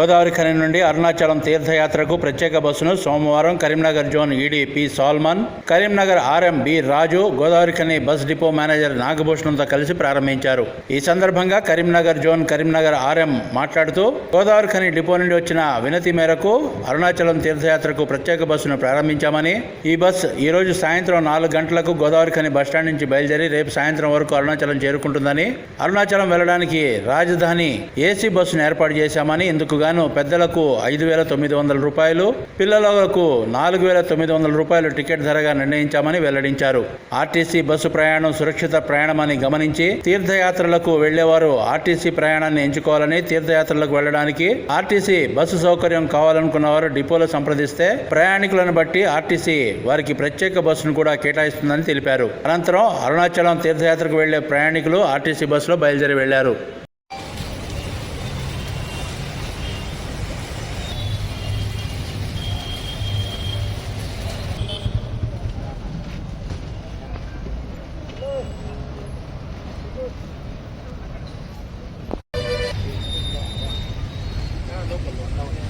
గోదావరి ఖని నుండి అరుణాచలం తీర్థయాత్రకు ప్రత్యేక బస్సును సోమవారం Karimnagar zone ED P Salman Karimnagar RM B Raju Godavarikhani bus depot manager నాగభూషణంతో కలిసి ప్రారంభించారు. ఈ సందర్భంగా కరీంనగర్ జోన్ కరీంనగర్ ఆర్ఎం మాట్లాడుతూ గోదావరి ఖని డిపో నుండి వచ్చిన వినతి మేరకు అరుణాచలం తీర్థయాత్రకు ప్రత్యేక బస్సును ప్రారంభించామని ఈ బస్ ఈ రోజు సాయంత్రం నాలుగు గంటలకు గోదావరి ఖని బస్టాండ్ నుంచి బయలుదేరి రేపు సాయంత్రం వరకు అరుణాచలం చేరుకుంటుందని అరుణాచలం వెళ్ళడానికి రాజధాని ఏసీ బస్సును ఏర్పాటు చేశామని ఎందుకుగా గాను పెద్దలకు ఐదు వేల తొమ్మిది వందల రూపాయలు పిల్లలకు నాలుగు వేల తొమ్మిది వందల రూపాయలు టికెట్ ధరగా నిర్ణయించామని వెల్లడించారు. ఆర్టీసీ బస్సు ప్రయాణం సురక్షిత ప్రయాణమని గమనించి తీర్థయాత్రలకు వెళ్ళేవారు ఆర్టీసీ ప్రయాణాన్ని ఎంచుకోవాలని తీర్థయాత్రలకు వెళ్ళడానికి ఆర్టీసీ బస్సు సౌకర్యం కావాలనుకున్న వారు డిపోలో సంప్రదిస్తే ప్రయాణికులను బట్టి ఆర్టీసీ వారికి ప్రత్యేక బస్సును కూడా కేటాయిస్తుందని తెలిపారు. అనంతరం అరుణాచలం తీర్థయాత్రకు వెళ్ళే ప్రయాణికులు ఆర్టీసీ బస్సులో బయలుదేరి వెళ్ళారు กับรถเราเนี่ย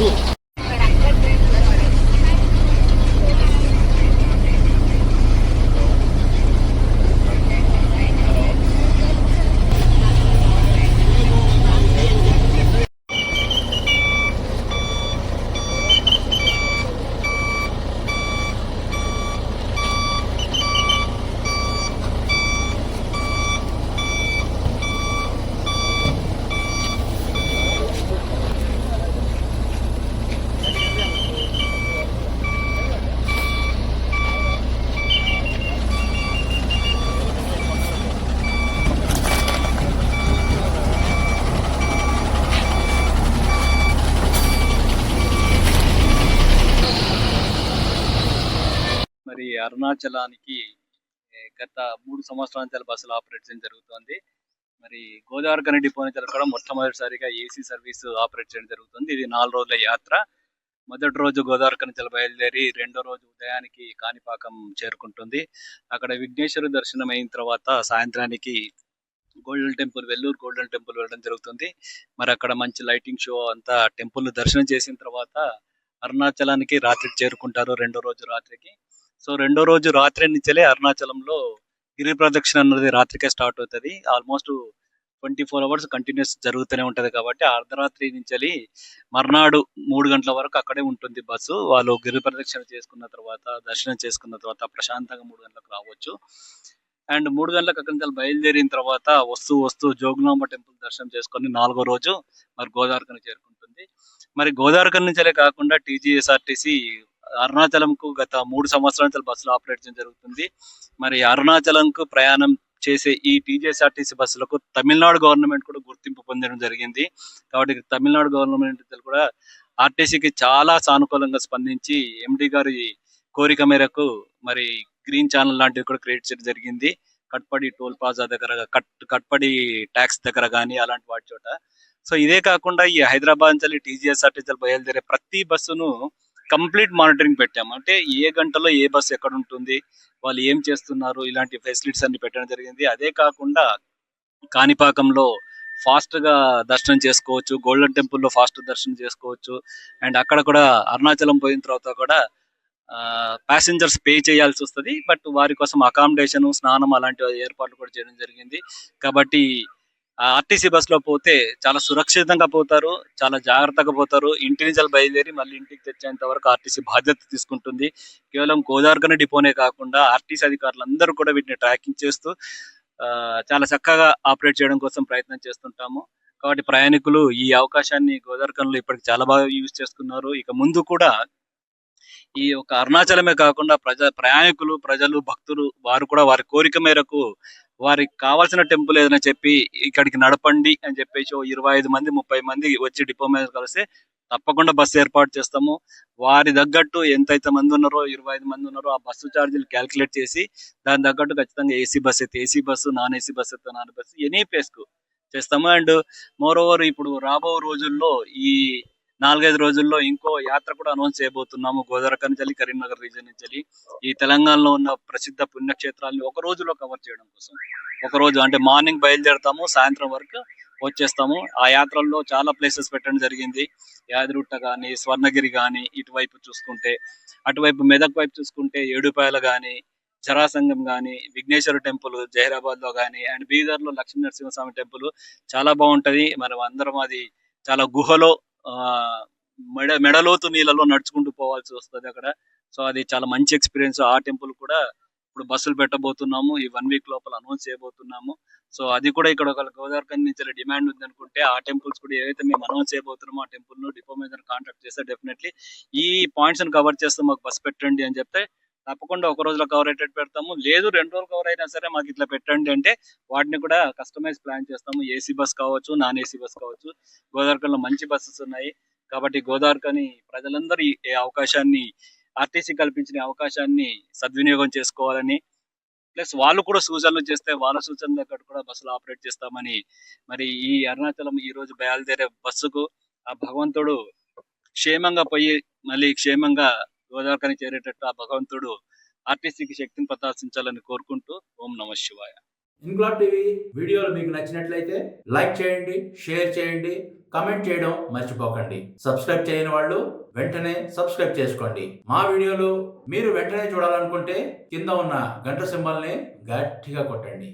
定。అరుణాచలానికి గత మూడు సంవత్సరాల నుంచి బస్సులు ఆపరేట్ చేయడం జరుగుతుంది. మరి గోదావరి కని డిపో నుంచి కూడా మొట్టమొదటిసారిగా ఏసీ సర్వీస్ ఆపరేట్ చేయడం జరుగుతుంది. ఇది నాలుగు రోజుల యాత్ర. మొదటి రోజు గోదావరి కని బయలుదేరి రెండో రోజు ఉదయానికి కాణిపాకం చేరుకుంటుంది. అక్కడ విఘ్నేశ్వర దర్శనం అయిన తర్వాత సాయంత్రానికి golden temple Vellore golden temple వెళ్ళడం జరుగుతుంది. మరి అక్కడ మంచి లైటింగ్ షో అంతా టెంపుల్ దర్శనం చేసిన తర్వాత అరుణాచలానికి రాత్రికి చేరుకుంటారు రెండో రోజు రాత్రికి. సో రెండో రోజు రాత్రి నుంచెలే అరుణాచలంలో గిరి ప్రదక్షిణ అన్నది రాత్రికే స్టార్ట్ అవుతుంది. Almost twenty four hours continuous జరుగుతూనే ఉంటుంది కాబట్టి అర్ధరాత్రి నుంచి మర్నాడు మూడు గంటల వరకు అక్కడే ఉంటుంది బస్సు. వాళ్ళు గిరి ప్రదక్షిణ చేసుకున్న తర్వాత దర్శనం చేసుకున్న తర్వాత ప్రశాంతంగా మూడు గంటలకు రావచ్చు. అండ్ మూడు గంటలకు అక్కడి నుంచి బయలుదేరిన తర్వాత వస్తూ వస్తూ జోగులాంబ టెంపుల్ దర్శనం చేసుకొని నాలుగో రోజు మరి గోదావరికి చేరుకుంటుంది. మరి గోదావరికని నుంచే కాకుండా టీజీఎస్ఆర్టీసీ అరుణాచలంకు గత మూడు సంవత్సరాల నుంచి బస్సులు ఆపరేట్ చేయడం జరుగుతుంది. మరి అరుణాచలంకు ప్రయాణం చేసే ఈ టీజీఎస్ఆర్టీసీ బస్సులకు తమిళనాడు గవర్నమెంట్ కూడా గుర్తింపు పొందడం జరిగింది. కాబట్టి తమిళనాడు గవర్నమెంట్ కూడా ఆర్టీసీకి చాలా సానుకూలంగా స్పందించి ఎండి గారి కోరిక మేరకు మరి గ్రీన్ ఛానల్ లాంటివి కూడా క్రియేట్ చేయడం జరిగింది. కట్పడి టోల్ ప్లాజా దగ్గర కట్ కట్పడి ట్యాక్స్ దగ్గర కానీ అలాంటి వాటి చోట. సో ఇదే కాకుండా ఈ హైదరాబాద్ నుంచి టీజీఎస్ఆర్టీసీ బయలుదేరే ప్రతి బస్సును కంప్లీట్ మానిటరింగ్ పెట్టాము అంటే ఏ గంటలో ఏ బస్ ఎక్కడ ఉంటుంది వాళ్ళు ఏం చేస్తున్నారు ఇలాంటి ఫెసిలిటీస్ అన్ని పెట్టడం జరిగింది. అదే కాకుండా కాణిపాకంలో ఫాస్ట్గా దర్శనం చేసుకోవచ్చు గోల్డెన్ టెంపుల్లో ఫాస్ట్ దర్శనం చేసుకోవచ్చు. అండ్ అక్కడ కూడా అరుణాచలం పోయిన తర్వాత కూడా ప్యాసింజర్స్ పే చేయాల్సి వస్తుంది. బట్ వారి కోసం అకామిడేషన్ స్నానం అలాంటి ఏర్పాట్లు కూడా చేయడం జరిగింది. కాబట్టి ఆర్టీసీ బస్సులో లో పోతే చాలా సురక్షితంగా పోతారు చాలా జాగ్రత్తగా పోతారు. ఇంటి నుంచి బయలుదేరి మళ్ళీ ఇంటికి తెచ్చేంత వరకు ఆర్టీసీ బాధ్యత తీసుకుంటుంది. కేవలం గోదావరికని డిపోనే కాకుండా ఆర్టీసీ అధికారులు అందరూ కూడా వీటిని ట్రాకింగ్ చేస్తూ ఆ, చాలా చక్కగా ఆపరేట్ చేయడం కోసం ప్రయత్నం చేస్తుంటాము. కాబట్టి ప్రయాణికులు ఈ అవకాశాన్ని గోదావరికంలో ఇప్పటికి చాలా బాగా యూజ్ చేసుకున్నారు ఇక ముందు కూడా ఈ ఒక అరుణాచలమే కాకుండా ప్రజ ప్రయాణికులు ప్రజలు భక్తులు వారు కూడా వారి కోరిక మేరకు వారికి కావాల్సిన టెంపుల్ ఏదైనా చెప్పి ఇక్కడికి నడపండి అని చెప్పేసి ఓ ఇరవై ఐదు మంది ముప్పై మంది వచ్చి డిపో మీద కలిస్తే తప్పకుండా బస్సు ఏర్పాటు చేస్తాము. వారి తగ్గట్టు ఎంతైతే మంది ఉన్నారో ఇరవై ఐదు మంది ఉన్నారో ఆ బస్సు ఛార్జీలు క్యాలిక్యులేట్ చేసి దాని తగ్గట్టు ఖచ్చితంగా ఏసీ బస్ అయితే AC bus non AC bus అయితే నాన్ బస్సు ఎనీ ప్లేస్కు చేస్తాము. అండ్ మోర్ ఓవర్ ఇప్పుడు రాబో రోజుల్లో ఈ నాలుగైదు రోజుల్లో ఇంకో యాత్ర కూడా అనౌన్స్ చేయబోతున్నాము. గోదావరి నుంచి కరీంనగర్ రీజన్ నుంచి ఈ తెలంగాణలో ఉన్న ప్రసిద్ధ పుణ్యక్షేత్రాలను ఒక రోజులో కవర్ చేయడం కోసం ఒక రోజు అంటే మార్నింగ్ బయలుదేరుతాము సాయంత్రం వరకు వచ్చేస్తాము. ఆ యాత్రల్లో చాలా ప్లేసెస్ పెట్టడం జరిగింది. యాదిరుట్ట కానీ స్వర్ణగిరి కానీ ఇటువైపు చూసుకుంటే అటువైపు మెదక్ వైపు చూసుకుంటే ఏడుపాయల కానీ జరాసంగం కానీ విఘ్నేశ్వర టెంపుల్ జహీరాబాద్లో కానీ అండ్ బీదర్లో లక్ష్మీ నరసింహస్వామి టెంపుల్ చాలా బాగుంటది. మనం అందరం అది చాలా గుహలో మెడ మెడలోతు నీళ్ళలో నడుచుకుంటూ పోవాల్సి వస్తుంది అక్కడ. సో అది చాలా మంచి ఎక్స్పీరియన్స్. ఆ టెంపుల్ కూడా ఇప్పుడు బస్సులు పెట్టబోతున్నాము. ఈ వన్ వీక్ లోపల అనౌన్స్ చేయబోతున్నాము. సో అది కూడా ఇక్కడ ఒక గోదావరి నుంచి డిమాండ్ ఉంది అనుకుంటే ఆ టెంపుల్స్ కూడా ఏవైతే మేము అనౌన్స్ చేయబోతున్నామో ఆ టెంపుల్ను డిపో మీద కాంటాక్ట్ చేస్తే డెఫినెట్లీ ఈ పాయింట్స్ని కవర్ చేస్తే మాకు బస్ పెట్టండి అని చెప్తే తప్పకుండా ఒక రోజులో కవర్ అయ్యేటట్టు పెడతాము. లేదు రెండు రోజులు కవర్ అయినా సరే మాకు ఇట్లా పెట్టండి అంటే వాటిని కూడా కస్టమైజ్ ప్లాన్ చేస్తాము. ఏసీ బస్ కావచ్చు నాన్ ఏసీ బస్ కావచ్చు. గోదావరికంలో మంచి బస్సెస్ ఉన్నాయి. కాబట్టి గోదావరికని ప్రజలందరూ ఈ అవకాశాన్ని ఆర్టీసీ కల్పించిన అవకాశాన్ని సద్వినియోగం చేసుకోవాలని ప్లస్ వాళ్ళు కూడా సూచనలు చేస్తే వాళ్ళ సూచనల దగ్గర కూడా బస్సులు ఆపరేట్ చేస్తామని మరి ఈ అరుణాచలం ఈ రోజు బయలుదేరే బస్సుకు ఆ భగవంతుడు క్షేమంగా పోయి మళ్ళీ క్షేమంగా గోదావరికని చేరేటట్టు ఆ భగవంతుడు ఆర్టీసీకి శక్తిని ప్రదర్శించాలని కోరుకుంటూ ఓం నమ శివాయ. ఇంక్లాబ్ టీవీ వీడియోలు మీకు నచ్చినట్లయితే లైక్ చేయండి షేర్ చేయండి కమెంట్ చేయడం మర్చిపోకండి. సబ్స్క్రైబ్ చేయని వాళ్ళు వెంటనే సబ్స్క్రైబ్ చేసుకోండి. మా వీడియోలు మీరు వెంటనే చూడాలనుకుంటే కింద ఉన్న గంట సింబల్ని గట్టిగా కొట్టండి.